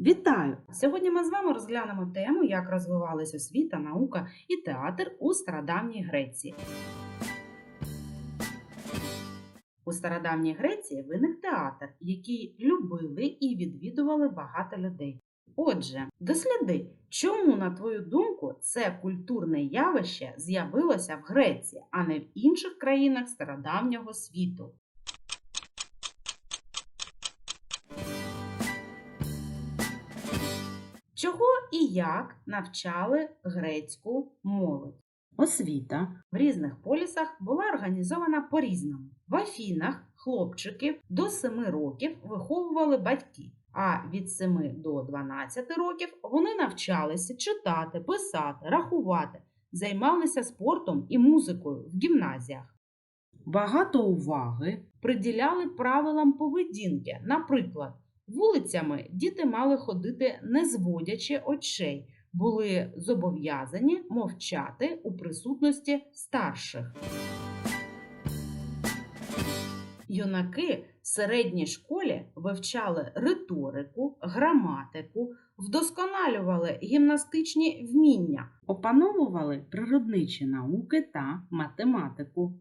Вітаю! Сьогодні ми з вами розглянемо тему, як розвивалась освіта, наука і театр у стародавній Греції. У стародавній Греції виник театр, який любили і відвідували багато людей. Отже, досліди, чому, на твою думку, це культурне явище з'явилося в Греції, а не в інших країнах стародавнього світу. Чого і як навчали грецьку молодь? Освіта в різних полісах була організована по-різному. В Афінах хлопчиків до 7 років виховували батьки, а від 7 до 12 років вони навчалися читати, писати, рахувати, займалися спортом і музикою в гімназіях. Багато уваги приділяли правилам поведінки. Наприклад, вулицями діти мали ходити не зводячи очей, були зобов'язані мовчати у присутності старших. Юнаки в середній школі вивчали риторику, граматику, вдосконалювали гімнастичні вміння, опановували природничі науки та математику.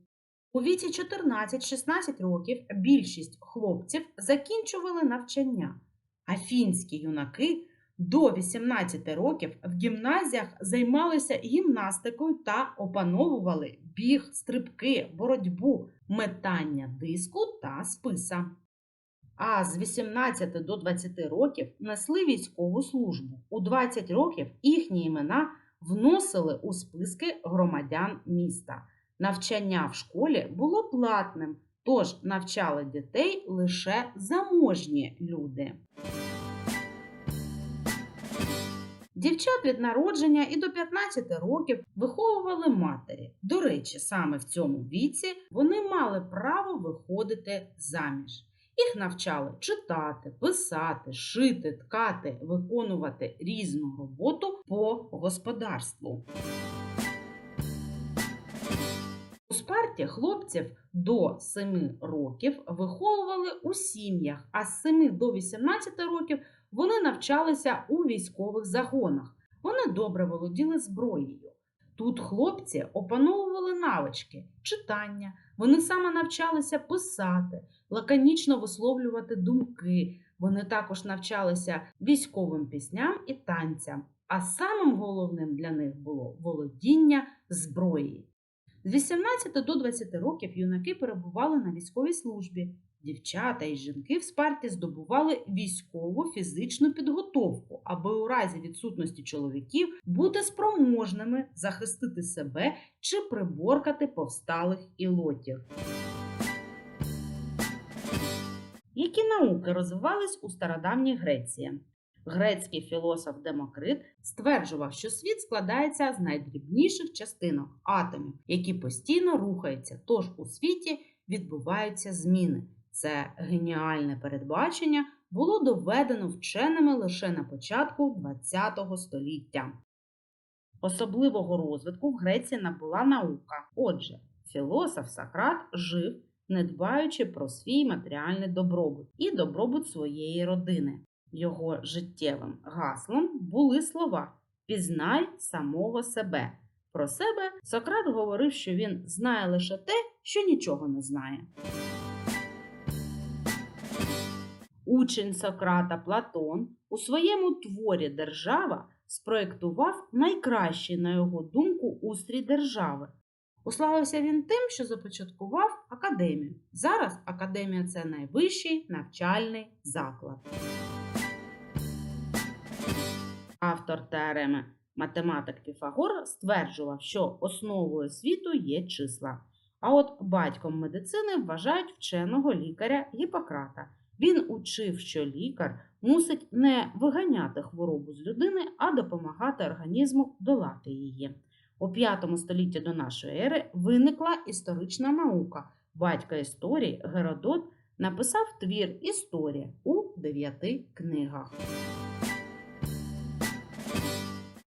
У віці 14-16 років більшість хлопців закінчували навчання, а фінські юнаки до 18 років в гімназіях займалися гімнастикою та опановували біг, стрибки, боротьбу, метання диску та списа. А з 18 до 20 років несли військову службу. У 20 років їхні імена вносили у списки громадян міста. Навчання в школі було платним, тож навчали дітей лише заможні люди. Дівчат від народження і до 15 років виховували матері. До речі, саме в цьому віці вони мали право виходити заміж. Їх навчали читати, писати, шити, ткати, виконувати різну роботу по господарству. У хлопців до 7 років виховували у сім'ях, а з 7 до 18 років вони навчалися у військових загонах. Вони добре володіли зброєю. Тут хлопці опановували навички, читання, вони саме навчалися писати, лаконічно висловлювати думки. Вони також навчалися військовим пісням і танцям. А самим головним для них було володіння зброєю. З 18 до 20 років юнаки перебували на військовій службі. Дівчата і жінки в Спарті здобували військову фізичну підготовку, аби у разі відсутності чоловіків бути спроможними захистити себе чи приборкати повсталих ілотів. Які науки розвивались у стародавній Греції? Грецький філософ Демокрит стверджував, що світ складається з найдрібніших частинок атомів, які постійно рухаються, тож у світі відбуваються зміни. Це геніальне передбачення було доведено вченими лише на початку ХХ століття. Особливого розвитку в Греції набула наука. Отже, філософ Сократ жив, не дбаючи про свій матеріальний добробут і добробут своєї родини. Його життєвим гаслом були слова Пізнай самого себе. Про себе Сократ говорив, що він знає лише те, що нічого не знає. Учень Сократа Платон у своєму творі Держава спроєктував найкращий, на його думку, устрій держави. Уславився він тим, що започаткував академію. Зараз академія це найвищий навчальний заклад. Автор теореми математик Піфагор стверджував, що основою світу є числа. А от батьком медицини вважають вченого лікаря Гіппократа. Він учив, що лікар мусить не виганяти хворобу з людини, а допомагати організму долати її. У V столітті до нашої ери виникла історична наука. Батько історії Геродот написав твір Історія у дев'яти книгах.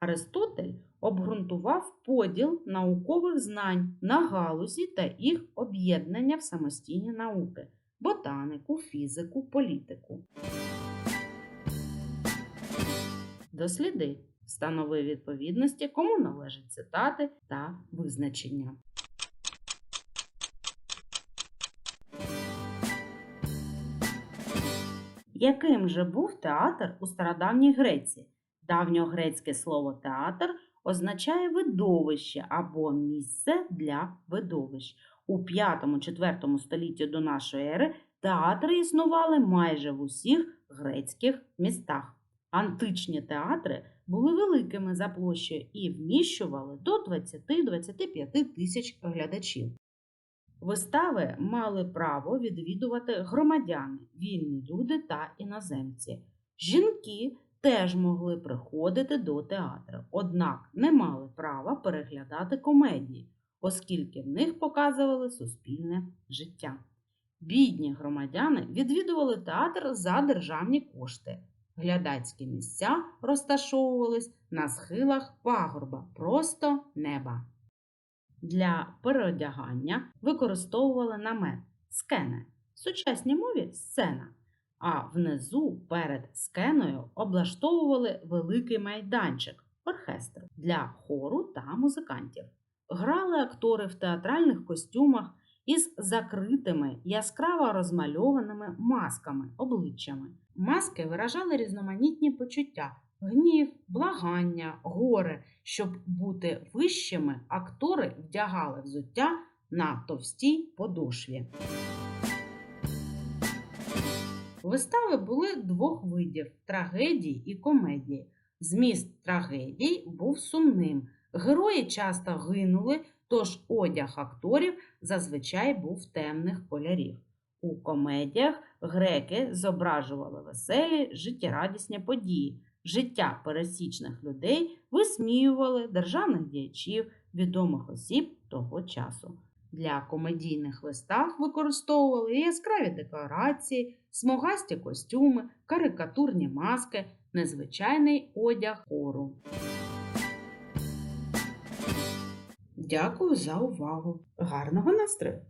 Аристотель обґрунтував поділ наукових знань на галузі та їх об'єднання в самостійні науки ботанику, фізику, політику. Досліди. Встанови відповідності, кому належать цитати та визначення. Яким же був театр у стародавній Греції? Давньогрецьке слово театр означає видовище або місце для видовищ. У 5-4 столітті до нашої ери театри існували майже в усіх грецьких містах. Античні театри були великими за площею і вміщували до 20-25 тисяч глядачів. Вистави мали право відвідувати громадяни, вільні люди та іноземці. Жінки теж могли приходити до театру, однак не мали права переглядати комедії, оскільки в них показували суспільне життя. Бідні громадяни відвідували театр за державні кошти. Глядацькі місця розташовувались на схилах пагорба, просто неба. Для переодягання використовували намет скене, в сучасній мові сцена, а внизу перед скеною облаштовували великий майданчик оркестр для хору та музикантів. Грали актори в театральних костюмах із закритими яскраво розмальованими масками, обличчями. Маски виражали різноманітні почуття гнів, благання, горе. Щоб бути вищими, актори вдягали взуття на товстій подошві. Вистави були двох видів трагедії і комедії. Зміст трагедій був сумним. Герої часто гинули, тож одяг акторів зазвичай був темних кольорів. У комедіях греки зображували веселі, життєрадісні події. Життя пересічних людей висміювали державних діячів, відомих осіб того часу. Для комедійних вистав використовували яскраві декорації, смугасті костюми, карикатурні маски, незвичайний одяг хору. Дякую за увагу! Гарного настрою!